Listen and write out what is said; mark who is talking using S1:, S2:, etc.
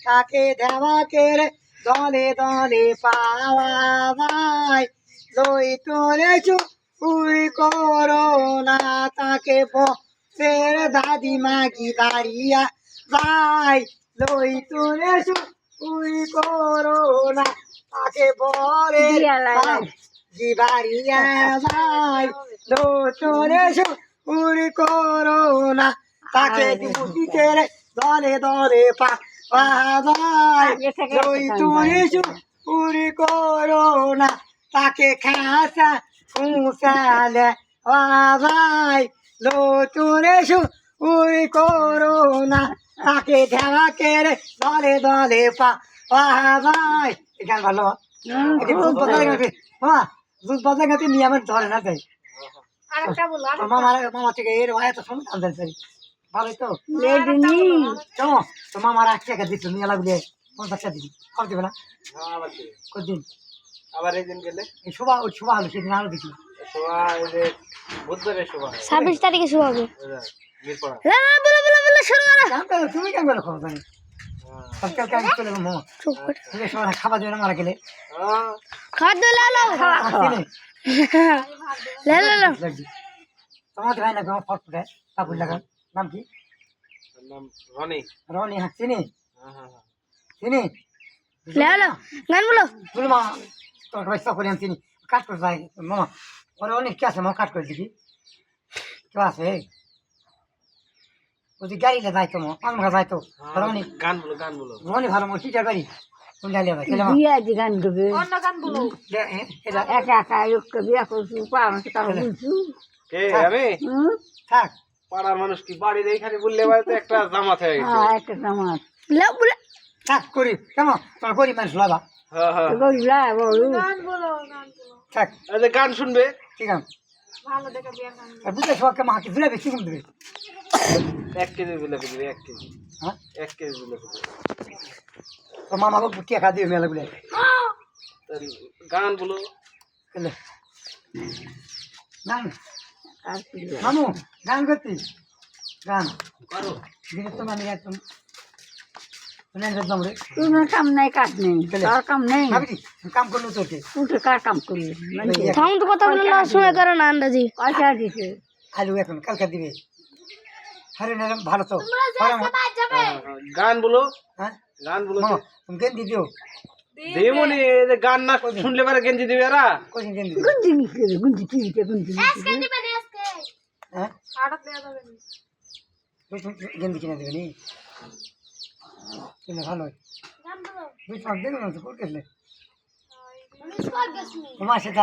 S1: তাকে দেওয়াকে রে দলে দলে পাওয়া যায়। লই তোরে চুরি করো না তাকে বসের দাদিমা কি দাঁড়িয়া যাই লই তোরে চুরি করো না তাকে বরে। জিবারিয়া যাই লো তোরে চুরি করো না তাকে দিতে রে দলে দলে পা তোরে
S2: গান
S1: চুরি করো না তাকে খাসা উসালে বাবাই লো তোরে চুরি করো না তাকে ঢেলা কেড়ে দলে দলে পা বাবাই গান ভালো। দুধ বাজার নিয়ে আমার ধরে না তাই মামা থেকে এর ভাই এত স্যার ভালোই তো
S2: লেডিনি।
S1: কেমন তো মামার এক টাকা দিচ্ছ নিয়ে লাগলে পঞ্চাশ টাকা দিবি। কম দিবে না?
S3: আবার কি?
S1: কদিন
S3: আবার একদিন গেলে?
S1: এই শোভা ওই শোভা হলো সেদিন আরও দিচ্ছি
S3: সবাই এই যে বুধবারের সবাই
S4: ছাব্বিশ তারিখে শুরু হবে।
S3: মিরপড়া
S4: বলো বলো বলো শুরু করো
S1: তুমি কেন করে খবর জানি? দেবে না মারা গেলে।
S4: লালো? লালো
S1: লাগবে। তোমার ভাই না তোমার ফট ফুটে কাপড় লাগান নাম কি?
S3: নাম রনি।
S1: রনি হাক চিনি?
S3: হ্যাঁ হ্যাঁ হ্যাঁ।
S1: চিনি?
S4: লালো গান বলো।
S1: বলো মা ভাই সব করে আমি চিনি। কাট করে যাই মামা ওরা অনেক কি আছে মা? কাট করে দিবি কেউ আছে? ওই গাড়িতে যাইতো মা। আমার যাইতো রনি।
S3: গান বলো গান বলো।
S1: রনি ভালো মা টিচার গাড়ি
S2: গান গাবে
S1: দে- এ, এটা
S2: একা একা বিয়া করছু পাওয়া তার বলছু
S3: কে আমি?
S2: হুম?
S1: থাক।
S3: পাড়ার মানুষ কি বাড়ির এইখানে বললে বাড়িতে একটা জামাত হয়ে গেছে?
S2: হ্যাঁ একটা জামাত।
S4: লাও বলো।
S1: থাক করি কেমন? তোমার গরিব মানুষ লাভা
S3: হ্যাঁ হ্যাঁ।
S1: থাক।
S3: গান শুনবে?
S1: ঠিক আছে কম দেবে?
S3: এক কেজি জিলাপি দিবে এক কেজি।
S1: হ্যাঁ?
S3: এক কেজি জিলাপি দিবে।
S1: তো মামা বাবু টিয়া খা দিবে মেলা গুলো
S3: গান বলো।
S1: গান?
S2: আর?
S1: মামু গান করতি। গান।
S3: করো।
S1: তো আমি একদম শুনে একদম রে।
S2: তোমার কাম নাই কাজ নেই।
S1: চলে।
S2: তার কাম নেই?
S1: ভাবি কাম করল তোকে
S2: উঠে কার কাম করবে? মানে
S4: কথা বলে না সময় করো না আন্দাজি।
S2: পয়সা দিছে।
S1: আলু এখন কালকে দিবে। আরে না ভালো তো। ভালো মা-
S3: হ্যাঁ, হ্যাঁ, গান বলো।
S1: হ্যাঁ?
S3: গান বলো
S1: তুমি
S3: না শুনলে পারে গেঞ্জি দিবে এরা।
S2: গুঞ্জি? গুঞ্জি টিভিতে গুঞ্জি নিচ্ছে
S1: হ্যাঁ গেন্দি কিনে দেবে নি? কিনে ভালো দুই পাঁচ দেবে না? তো করতে তোমার সাথে